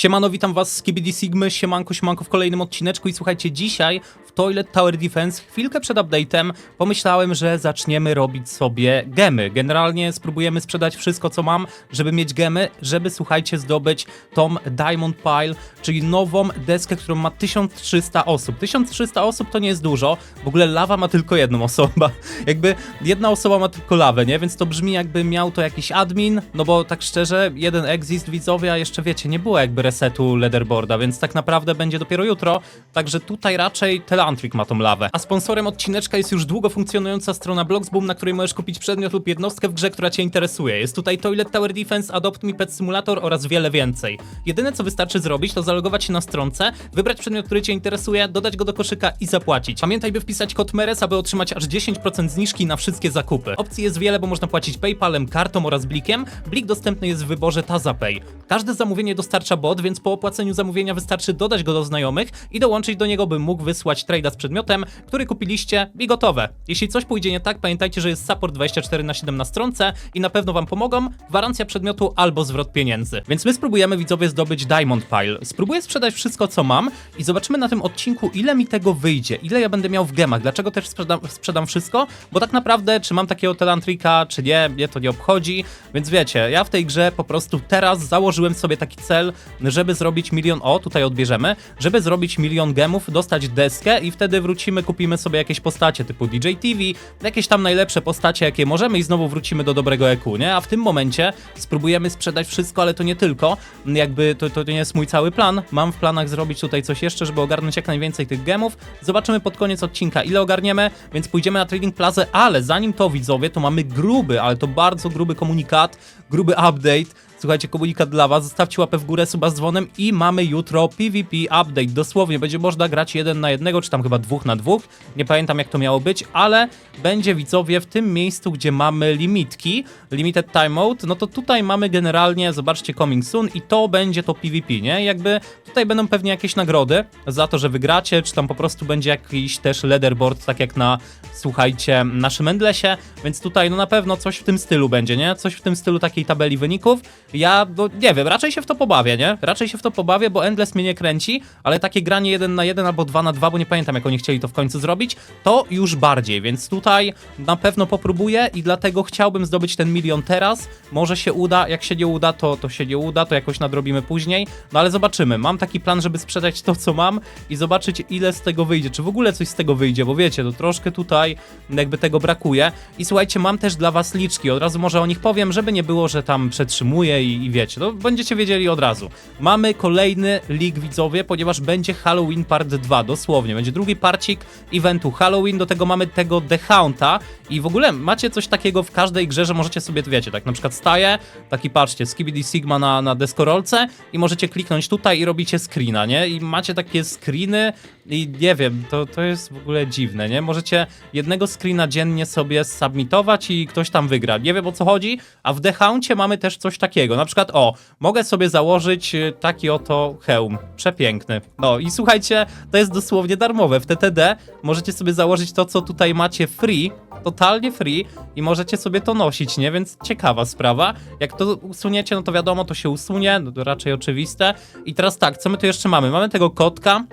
Siemano, witam was z KBD Sigmy, siemanko, siemanko w kolejnym odcineczku i słuchajcie, dzisiaj w Toilet Tower Defense, chwilkę przed update'em, pomyślałem, że zaczniemy robić sobie gemy. Generalnie spróbujemy sprzedać wszystko, co mam, żeby mieć gemy, żeby, słuchajcie, zdobyć tą Diamond Pile, czyli nową deskę, którą ma 1300 osób. 1300 osób to nie jest dużo, w ogóle lawa ma tylko jedną osobę. Jakby jedna osoba ma tylko lawę, nie? Więc to brzmi jakby miał to jakiś admin, no bo tak szczerze, jeden exist widzowie, a jeszcze wiecie, nie było jakby resetu leaderboarda, więc tak naprawdę będzie dopiero jutro, także tutaj raczej Telantrik ma tą lawę. A sponsorem odcineczka jest już długo funkcjonująca strona Bloxboom, na której możesz kupić przedmiot lub jednostkę w grze, która cię interesuje. Jest tutaj Toilet Tower Defense, Adopt Me Pet Simulator oraz wiele więcej. Jedyne co wystarczy zrobić, to zalogować się na stronce, wybrać przedmiot, który cię interesuje, dodać go do koszyka i zapłacić. Pamiętaj, by wpisać kod MERES, aby otrzymać aż 10% zniżki na wszystkie zakupy. Opcji jest wiele, bo można płacić PayPalem, kartą oraz blikiem. Blik dostępny jest w wyborze TazaPay. Każde zamówienie dostarcza bot, więc po opłaceniu zamówienia wystarczy dodać go do znajomych i dołączyć do niego, by mógł wysłać trade'a z przedmiotem, który kupiliście i gotowe. Jeśli coś pójdzie nie tak, pamiętajcie, że jest support 24 na 7 na stronce i na pewno wam pomogą, gwarancja przedmiotu albo zwrot pieniędzy. Więc my spróbujemy widzowie zdobyć Diamond Pile. Spróbuję sprzedać wszystko co mam i zobaczymy na tym odcinku ile mi tego wyjdzie, ile ja będę miał w gemach, dlaczego też sprzedam, sprzedam wszystko, bo tak naprawdę czy mam takiego Telantrika, czy nie, mnie to nie obchodzi, więc wiecie, ja w tej grze po prostu teraz założyłem sobie taki cel, żeby zrobić milion, o tutaj odbierzemy, żeby zrobić milion gemów, dostać deskę i wtedy wrócimy, kupimy sobie jakieś postacie typu DJ TV, jakieś tam najlepsze postacie jakie możemy i znowu wrócimy do dobrego EQ, nie? A w tym momencie spróbujemy sprzedać wszystko, ale to nie tylko, jakby to, to nie jest mój cały plan, mam w planach zrobić tutaj coś jeszcze, żeby ogarnąć jak najwięcej tych gemów, zobaczymy pod koniec odcinka ile ogarniemy, więc pójdziemy na Trading Plaza, ale zanim to widzowie, to mamy gruby, ale to bardzo gruby komunikat, gruby update, Słuchajcie, komunikat dla was, zostawcie łapę w górę, suba z dzwonem i mamy jutro PvP update, dosłownie, będzie można grać jeden na jednego, czy tam chyba dwóch na dwóch, nie pamiętam jak to miało być, ale będzie widzowie w tym miejscu, gdzie mamy limitki, limited timeout, no to tutaj mamy generalnie, zobaczcie, coming soon i to będzie to PvP, nie? Jakby tutaj będą pewnie jakieś nagrody za to, że wygracie, czy tam po prostu będzie jakiś też leaderboard, tak jak na, słuchajcie, naszym Endlesie, więc tutaj no na pewno coś w tym stylu będzie, nie? Coś w tym stylu takiej tabeli wyników. Ja, no nie wiem, raczej się w to pobawię, nie? Raczej się w to pobawię, bo Endless mnie nie kręci, ale takie granie 1 na 1 albo 2 na 2, bo nie pamiętam jak oni chcieli to w końcu zrobić, to już bardziej, więc tutaj na pewno popróbuję i dlatego chciałbym zdobyć ten milion teraz. Może się uda, jak się nie uda, to, to się nie uda, to jakoś nadrobimy później, no ale zobaczymy. Mam taki plan, żeby sprzedać to, co mam i zobaczyć, ile z tego wyjdzie, czy w ogóle coś z tego wyjdzie, bo wiecie, to troszkę tutaj jakby tego brakuje. I słuchajcie, mam też dla was liczki, od razu może o nich powiem, żeby nie było, że tam przetrzymuję i, i wiecie, no będziecie wiedzieli od razu. Mamy kolejny leak widzowie, ponieważ będzie Halloween Part 2, dosłownie, będzie drugi parcik eventu Halloween, do tego mamy tego The Haunta i w ogóle macie coś takiego w każdej grze, że możecie sobie, wiecie, tak na przykład staje, taki patrzcie, Skibidi Sigma na, na deskorolce i możecie kliknąć tutaj i robicie screena, nie? I macie takie screeny i nie wiem, to, to jest w ogóle dziwne, nie? Możecie jednego screena dziennie sobie submitować i ktoś tam wygra. Nie wiem o co chodzi, a w The Hauncie mamy też coś takiego. Na przykład, o, mogę sobie założyć y, taki oto hełm. Przepiękny. No i słuchajcie, to jest dosłownie darmowe. W TTD możecie sobie założyć to, co tutaj macie free, totalnie free i możecie sobie to nosić, nie? Więc ciekawa sprawa. Jak to usuniecie, no to wiadomo, to się usunie, no to raczej oczywiste. I teraz tak, co my tu jeszcze mamy? Mamy tego kotka,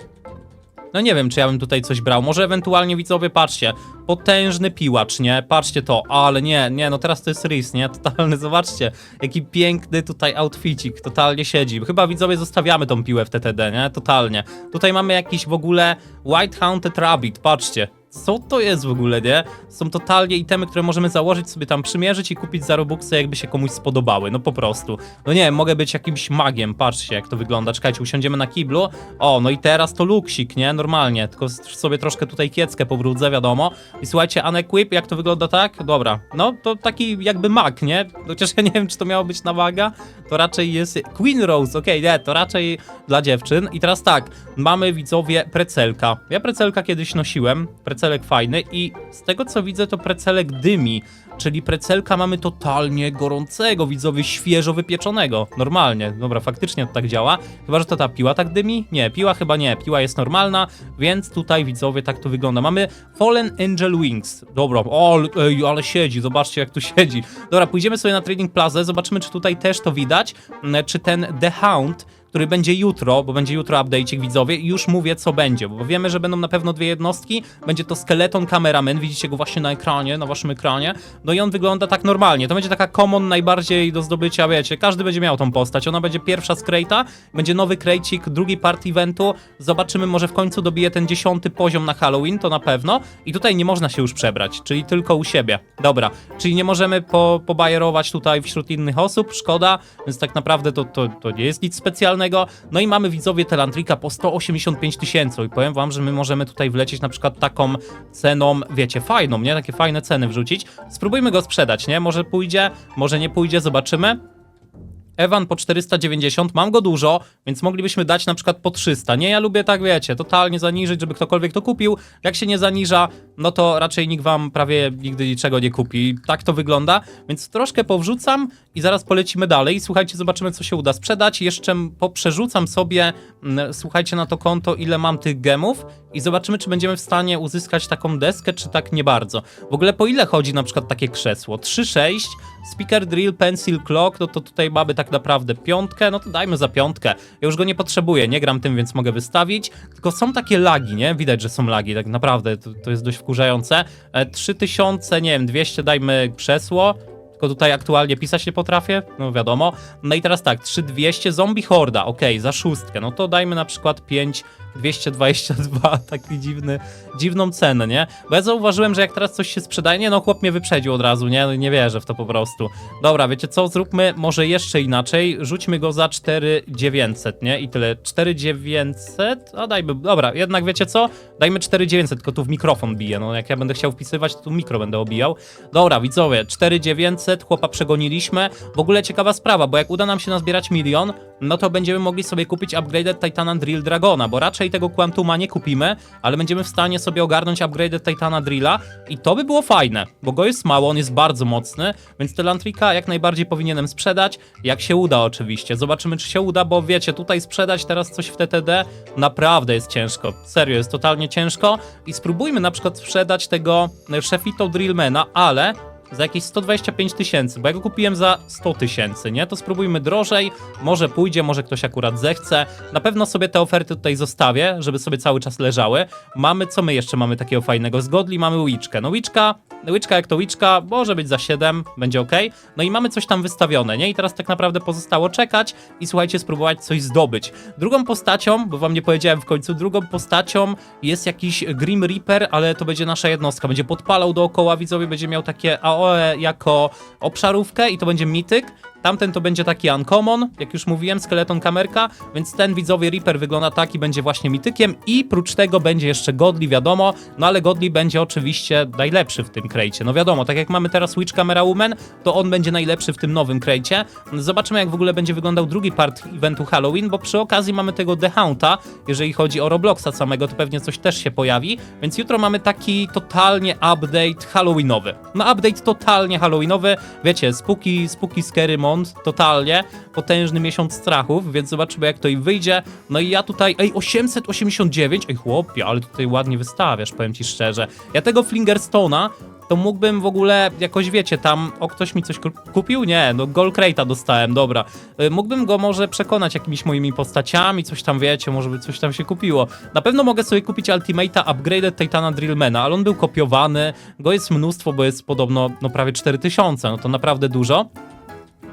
no nie wiem, czy ja bym tutaj coś brał. Może ewentualnie widzowie, patrzcie, potężny piłacz, nie? Patrzcie to, ale nie, nie, no teraz to jest Riz, nie? Totalny, zobaczcie, jaki piękny tutaj outficik, totalnie siedzi. Chyba widzowie zostawiamy tą piłę w TTD, nie? Totalnie. Tutaj mamy jakiś w ogóle White Haunted Rabbit, patrzcie. Co to jest w ogóle, nie? Są totalnie itemy, które możemy założyć, sobie tam przymierzyć i kupić za Robuxy, jakby się komuś spodobały. No po prostu. No nie mogę być jakimś magiem, patrzcie jak to wygląda. Czekajcie, usiądziemy na kiblu. O, no i teraz to luksik, nie? Normalnie. Tylko sobie troszkę tutaj kieckę pobrudzę, wiadomo. I słuchajcie, unequip, jak to wygląda tak? Dobra. No, to taki jakby mag, nie? Chociaż ja nie wiem, czy to miało być na maga. To raczej jest... Queen Rose, okej, nie, to raczej dla dziewczyn. I teraz tak, mamy widzowie precelka. Ja precelka kiedyś nosiłem. Precelek fajny i z tego co widzę, to precelek dymi. Czyli precelka mamy totalnie gorącego, widzowie, świeżo wypieczonego. Normalnie, dobra, faktycznie to tak działa. Chyba, że to ta piła tak dymi? Nie, piła chyba nie, piła jest normalna, więc tutaj, widzowie, tak to wygląda. Mamy Fallen Angel Wings. Dobra, o, ej, ale siedzi, zobaczcie jak tu siedzi. Dobra, pójdziemy sobie na Trading Plaza, zobaczymy, czy tutaj też to widać, m, czy ten The Hound, który będzie jutro, bo będzie jutro update'ik widzowie i już mówię co będzie, bo wiemy, że będą na pewno dwie jednostki, będzie to Skeleton Cameraman, widzicie go właśnie na ekranie, na waszym ekranie, no i on wygląda tak normalnie, to będzie taka common najbardziej do zdobycia, wiecie, każdy będzie miał tą postać, ona będzie pierwsza z Crate'a, będzie nowy Crate'ik, drugi part eventu, zobaczymy, może w końcu dobije ten dziesiąty poziom na Halloween, to na pewno, i tutaj nie można się już przebrać, czyli tylko u siebie, dobra, czyli nie możemy po, pobajerować tutaj wśród innych osób, szkoda, więc tak naprawdę to, to, to nie jest nic specjalnego, no i mamy widzowie Telantrika po 185 tysięcy i powiem wam, że my możemy tutaj wlecieć na przykład taką ceną, wiecie, fajną, nie? Takie fajne ceny wrzucić. Spróbujmy go sprzedać, nie? Może pójdzie, może nie pójdzie, zobaczymy. Ewan po 490, mam go dużo, więc moglibyśmy dać na przykład po 300. Nie, ja lubię tak, wiecie, totalnie zaniżyć, żeby ktokolwiek to kupił. Jak się nie zaniża, no to raczej nikt wam prawie nigdy niczego nie kupi. Tak to wygląda, więc troszkę powrzucam i zaraz polecimy dalej. Słuchajcie, zobaczymy, co się uda sprzedać. Jeszcze poprzerzucam sobie, mm, słuchajcie, na to konto, ile mam tych gemów i zobaczymy, czy będziemy w stanie uzyskać taką deskę, czy tak nie bardzo. W ogóle po ile chodzi na przykład takie krzesło? 3,6, speaker drill, pencil clock, no to tutaj mamy tak naprawdę piątkę, no to dajmy za piątkę. Ja już go nie potrzebuję, nie gram tym, więc mogę wystawić. Tylko są takie lagi, nie? Widać, że są lagi, tak naprawdę to, to jest dość wkurzające. E, 3000, nie wiem, 200 dajmy krzesło. Tylko tutaj aktualnie pisać nie potrafię, no wiadomo. No i teraz tak, 3200 zombie horda, okej, za szóstkę. No to dajmy na przykład 5 222, taki dziwny, dziwną cenę, nie? Bo ja zauważyłem, że jak teraz coś się sprzedaje, nie no chłop mnie wyprzedził od razu, nie? No Nie wierzę w to po prostu. Dobra, wiecie co, zróbmy może jeszcze inaczej, rzućmy go za 4900, nie? I tyle, 4900, a dajmy, dobra, jednak wiecie co? Dajmy 4900, tylko tu w mikrofon bije, no jak ja będę chciał wpisywać, to tu mikro będę obijał. Dobra, widzowie, 4900, chłopa przegoniliśmy. W ogóle ciekawa sprawa, bo jak uda nam się nazbierać milion, no to będziemy mogli sobie kupić upgraded Titana Drill Dragona, bo raczej tego Quantuma nie kupimy, ale będziemy w stanie sobie ogarnąć upgraded Titana Drilla i to by było fajne, bo go jest mało, on jest bardzo mocny, więc Telantrika jak najbardziej powinienem sprzedać, jak się uda oczywiście. Zobaczymy, czy się uda, bo wiecie, tutaj sprzedać teraz coś w TTD naprawdę jest ciężko. Serio, jest totalnie ciężko i spróbujmy na przykład sprzedać tego Shefito Drillmana, ale za jakieś 125 tysięcy, bo ja go kupiłem za 100 tysięcy, nie? To spróbujmy drożej, może pójdzie, może ktoś akurat zechce. Na pewno sobie te oferty tutaj zostawię, żeby sobie cały czas leżały. Mamy, co my jeszcze mamy takiego fajnego? Z Godli mamy Witchkę. No Witchka, Witchka jak to Witchka, może być za 7, będzie ok. No i mamy coś tam wystawione, nie? I teraz tak naprawdę pozostało czekać i słuchajcie, spróbować coś zdobyć. Drugą postacią, bo wam nie powiedziałem w końcu, drugą postacią jest jakiś Grim Reaper, ale to będzie nasza jednostka. Będzie podpalał dookoła, widzowie, będzie miał takie jako obszarówkę i to będzie mityk. Tamten to będzie taki uncommon, jak już mówiłem, skeleton kamerka, więc ten widzowie Reaper wygląda tak i będzie właśnie mitykiem i prócz tego będzie jeszcze Godly, wiadomo, no ale Godly będzie oczywiście najlepszy w tym krejcie. No wiadomo, tak jak mamy teraz Witch Camera Woman, to on będzie najlepszy w tym nowym krejcie. Zobaczymy jak w ogóle będzie wyglądał drugi part eventu Halloween, bo przy okazji mamy tego The Haunta, jeżeli chodzi o Robloxa samego, to pewnie coś też się pojawi, więc jutro mamy taki totalnie update halloweenowy. No update totalnie halloweenowy, wiecie, spooky, spooky scary totalnie, potężny miesiąc strachów, więc zobaczymy jak to i wyjdzie. No i ja tutaj, ej, 889, ej chłopie, ale tutaj ładnie wystawiasz, powiem ci szczerze. Ja tego Flingerstona to mógłbym w ogóle jakoś, wiecie, tam, o ktoś mi coś kup- kupił? Nie, no Gold Crate'a dostałem, dobra. Y, Mógłbym go może przekonać jakimiś moimi postaciami, coś tam, wiecie, może by coś tam się kupiło. Na pewno mogę sobie kupić Ultimate'a Upgraded Titana Drillmana, ale on był kopiowany, go jest mnóstwo, bo jest podobno, no prawie 4000, no to naprawdę dużo.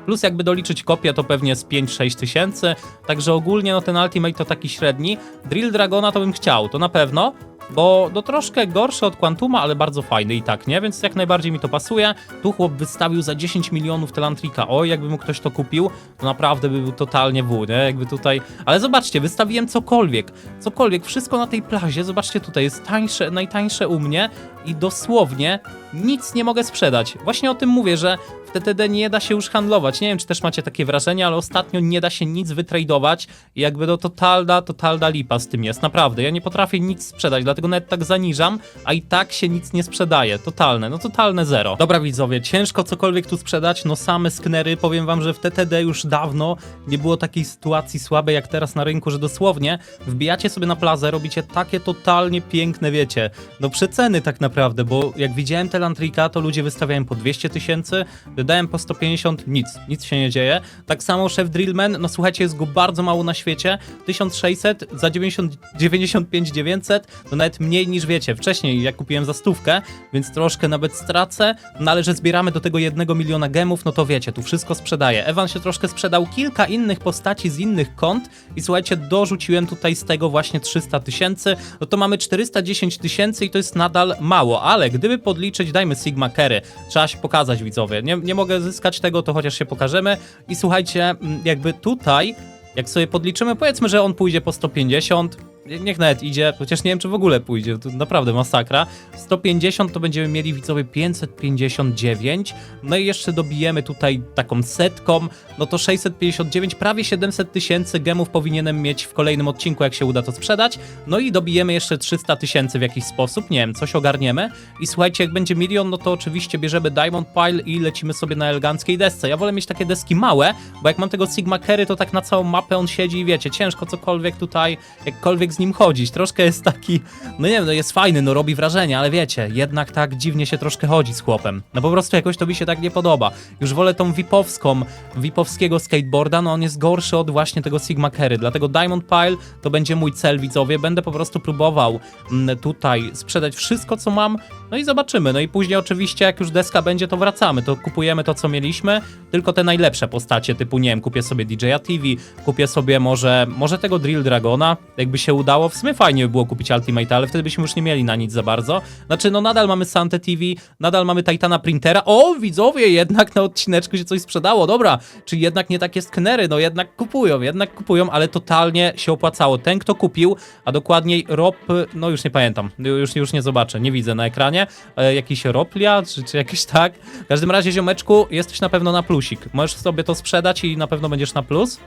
Plus jakby doliczyć kopię to pewnie z 5-6 tysięcy, także ogólnie no ten Ultimate to taki średni. Drill Dragona to bym chciał, to na pewno, bo no troszkę gorszy od Quantuma, ale bardzo fajny i tak, nie? Więc jak najbardziej mi to pasuje. Tu chłop wystawił za 10 milionów Telantrika. Oj, jakby mu ktoś to kupił, to naprawdę by był totalnie w, nie? Jakby tutaj... Ale zobaczcie, wystawiłem cokolwiek, cokolwiek, wszystko na tej plazie, zobaczcie tutaj, jest tańsze, najtańsze u mnie i dosłownie nic nie mogę sprzedać. Właśnie o tym mówię, że TTD nie da się już handlować. Nie wiem, czy też macie takie wrażenie, ale ostatnio nie da się nic wytradować i jakby to totalna, totalna lipa z tym jest, naprawdę. Ja nie potrafię nic sprzedać, dlatego nawet tak zaniżam, a i tak się nic nie sprzedaje. Totalne, no totalne zero. Dobra widzowie, ciężko cokolwiek tu sprzedać, no same sknery, powiem wam, że w TTD już dawno nie było takiej sytuacji słabej jak teraz na rynku, że dosłownie wbijacie sobie na plazę, robicie takie totalnie piękne, wiecie, no przeceny tak naprawdę, bo jak widziałem Telantrika, to ludzie wystawiają po 200 tysięcy, Wydałem po 150, nic, nic się nie dzieje. Tak samo szef Drillman, no słuchajcie, jest go bardzo mało na świecie. 1600 za 90, 95 900, to nawet mniej niż wiecie. Wcześniej jak kupiłem za stówkę, więc troszkę nawet stracę, no ale że zbieramy do tego jednego miliona gemów, no to wiecie, tu wszystko sprzedaje. Ewan się troszkę sprzedał kilka innych postaci z innych kont i słuchajcie, dorzuciłem tutaj z tego właśnie 300 tysięcy, no to mamy 410 tysięcy i to jest nadal mało, ale gdyby podliczyć, dajmy Sigma Kery, trzeba się pokazać widzowie, nie, nie mogę zyskać tego, to chociaż się pokażemy. I słuchajcie, jakby tutaj, jak sobie podliczymy, powiedzmy, że on pójdzie po 150, niech nawet idzie, chociaż nie wiem, czy w ogóle pójdzie, to naprawdę masakra. 150 to będziemy mieli widzowie 559, no i jeszcze dobijemy tutaj taką setką, no to 659, prawie 700 tysięcy gemów powinienem mieć w kolejnym odcinku, jak się uda to sprzedać, no i dobijemy jeszcze 300 tysięcy w jakiś sposób, nie wiem, coś ogarniemy. I słuchajcie, jak będzie milion, no to oczywiście bierzemy Diamond Pile i lecimy sobie na eleganckiej desce. Ja wolę mieć takie deski małe, bo jak mam tego Sigma Carry, to tak na całą mapę on siedzi i wiecie, ciężko cokolwiek tutaj, jakkolwiek z nim chodzić. Troszkę jest taki, no nie wiem, no jest fajny, no robi wrażenie, ale wiecie, jednak tak dziwnie się troszkę chodzi z chłopem. No po prostu jakoś to mi się tak nie podoba. Już wolę tą VIP-owską, VIP-owskiego skateboarda, no on jest gorszy od właśnie tego Sigma Carry, dlatego Diamond Pile to będzie mój cel, widzowie. Będę po prostu próbował mm, tutaj sprzedać wszystko, co mam, no i zobaczymy. No i później oczywiście, jak już deska będzie, to wracamy, to kupujemy to, co mieliśmy, tylko te najlepsze postacie, typu, nie wiem, kupię sobie DJ'a TV, kupię sobie może, może tego Drill Dragona, jakby się udało. W sumie fajnie by było kupić Ultimate, ale wtedy byśmy już nie mieli na nic za bardzo. Znaczy, no nadal mamy Sante TV, nadal mamy Titana Printera. O, widzowie, jednak na odcineczku się coś sprzedało, dobra. Czyli jednak nie takie sknery, no jednak kupują, jednak kupują, ale totalnie się opłacało. Ten, kto kupił, a dokładniej Rob, no już nie pamiętam, już, już nie zobaczę, nie widzę na ekranie, e, jakiś Roplia, czy, czy jakiś tak. W każdym razie, ziomeczku, jesteś na pewno na plusik. Możesz sobie to sprzedać i na pewno będziesz na plus.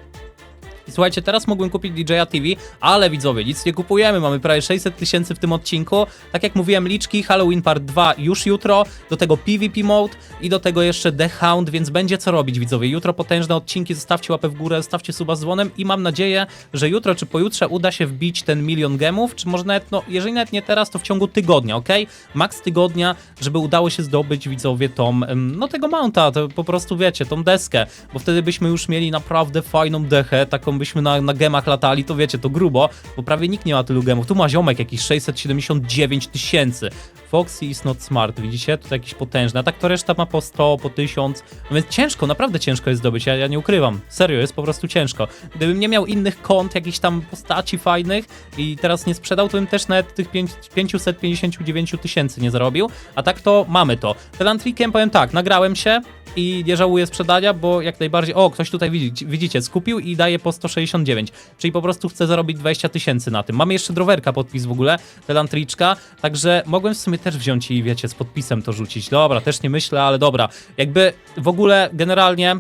I słuchajcie, teraz mógłbym kupić DJ'a TV, ale widzowie, nic nie kupujemy, mamy prawie 600 tysięcy w tym odcinku. Tak jak mówiłem, liczki, Halloween Part 2 już jutro, do tego PvP Mode i do tego jeszcze The Hound, więc będzie co robić, widzowie. Jutro potężne odcinki, zostawcie łapę w górę, zostawcie suba z dzwonem i mam nadzieję, że jutro czy pojutrze uda się wbić ten milion gemów, czy może nawet, no, jeżeli nawet nie teraz, to w ciągu tygodnia, ok? Max tygodnia, żeby udało się zdobyć, widzowie, tą, no tego mounta, to po prostu wiecie, tą deskę, bo wtedy byśmy już mieli naprawdę fajną dechę, taką byśmy na, na gemach latali, to wiecie, to grubo, bo prawie nikt nie ma tylu gemów. Tu ma ziomek jakiś 679 tysięcy. Foxy is not smart, widzicie? To jakiś potężny, a tak to reszta ma po 100, po 1000, no więc ciężko, naprawdę ciężko jest zdobyć, ja, ja nie ukrywam, serio, jest po prostu ciężko. Gdybym nie miał innych kont, jakichś tam postaci fajnych i teraz nie sprzedał, to bym też nawet tych pięć- 559 tysięcy nie zarobił, a tak to mamy to. Telantrikiem powiem tak, nagrałem się, i nie żałuję sprzedania, bo jak najbardziej. O, ktoś tutaj widzi, widzicie, skupił i daje po 169, czyli po prostu chce zarobić 20 tysięcy na tym. Mamy jeszcze drowerka podpis w ogóle, telantriczka, także mogłem w sumie też wziąć i wiecie, z podpisem to rzucić. Dobra, też nie myślę, ale dobra. Jakby w ogóle generalnie.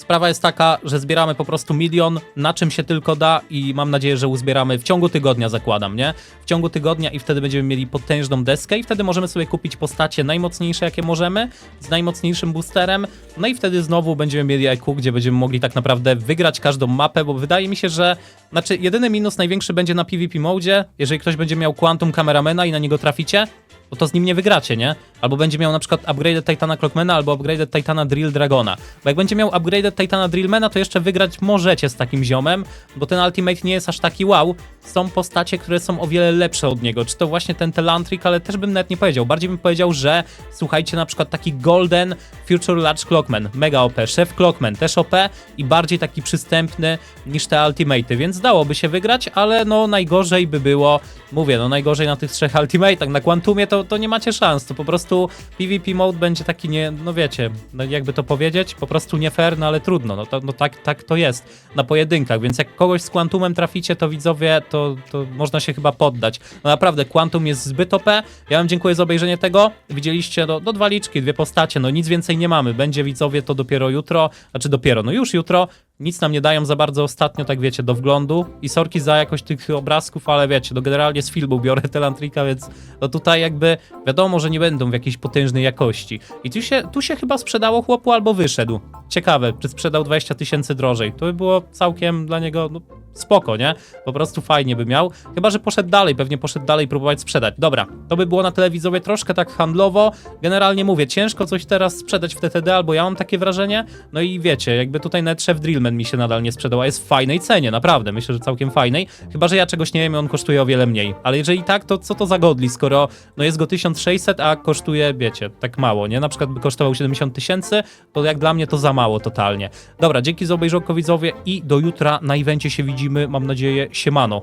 Sprawa jest taka, że zbieramy po prostu milion, na czym się tylko da i mam nadzieję, że uzbieramy w ciągu tygodnia, zakładam, nie? W ciągu tygodnia i wtedy będziemy mieli potężną deskę i wtedy możemy sobie kupić postacie najmocniejsze, jakie możemy, z najmocniejszym boosterem, no i wtedy znowu będziemy mieli IQ, gdzie będziemy mogli tak naprawdę wygrać każdą mapę, bo wydaje mi się, że, znaczy jedyny minus największy będzie na PvP mode, jeżeli ktoś będzie miał Quantum Cameramana i na niego traficie, no to z nim nie wygracie, nie? Albo będzie miał na przykład upgraded Titana Clockmana, albo upgraded Titana Drill Dragona. Bo jak będzie miał Titana Drillmana, to jeszcze wygrać możecie z takim ziomem, bo ten Ultimate nie jest aż taki wow. Są postacie, które są o wiele lepsze od niego. Czy to właśnie ten Telantrik, ale też bym nawet nie powiedział. Bardziej bym powiedział, że słuchajcie, na przykład taki Golden Future Large Clockman, mega OP, Chef Clockman też OP i bardziej taki przystępny niż te Ultimate'y, więc dałoby się wygrać, ale no najgorzej by było, mówię, no najgorzej na tych trzech Ultimate'ach. Na Quantumie to, to nie macie szans, to po prostu PvP mode będzie taki nie, no wiecie, no jakby to powiedzieć, po prostu nie fair, no ale trudno, no, to, no tak, tak to jest na pojedynkach, więc jak kogoś z Quantumem traficie, to widzowie, to, to można się chyba poddać. No naprawdę, Quantum jest zbyt OP, ja wam dziękuję za obejrzenie tego, widzieliście, no, no dwa liczki, dwie postacie, no nic więcej nie mamy, będzie widzowie to dopiero jutro, znaczy dopiero, no już jutro, nic nam nie dają za bardzo ostatnio, tak wiecie, do wglądu i sorki za jakość tych obrazków, ale wiecie, no generalnie z filmu biorę te Lantrika, więc no tutaj jakby wiadomo, że nie będą w jakiejś potężnej jakości. I tu się, tu się chyba sprzedało chłopu albo wyszedł. Ciekawe, czy sprzedał 20 tysięcy drożej. To by było całkiem dla niego no, spoko, nie? Po prostu fajnie by miał. Chyba, że poszedł dalej, pewnie poszedł dalej próbować sprzedać. Dobra, to by było na tyle widzowie troszkę tak handlowo. Generalnie mówię, ciężko coś teraz sprzedać w TTD, albo ja mam takie wrażenie. No i wiecie, jakby tutaj nawet szef Drillman mi się nadal nie sprzedał, a jest w fajnej cenie, naprawdę. Myślę, że całkiem fajnej. Chyba, że ja czegoś nie wiem i on kosztuje o wiele mniej. Ale jeżeli tak, to co to za godli, skoro no jest go 1600, a kosztuje, wiecie, tak mało, nie? Na przykład by kosztował 70 tysięcy, to jak dla mnie to za mało totalnie. Dobra, dzięki za obejrzonko widzowie i do jutra na evencie się widzimy, mam nadzieję, siemano.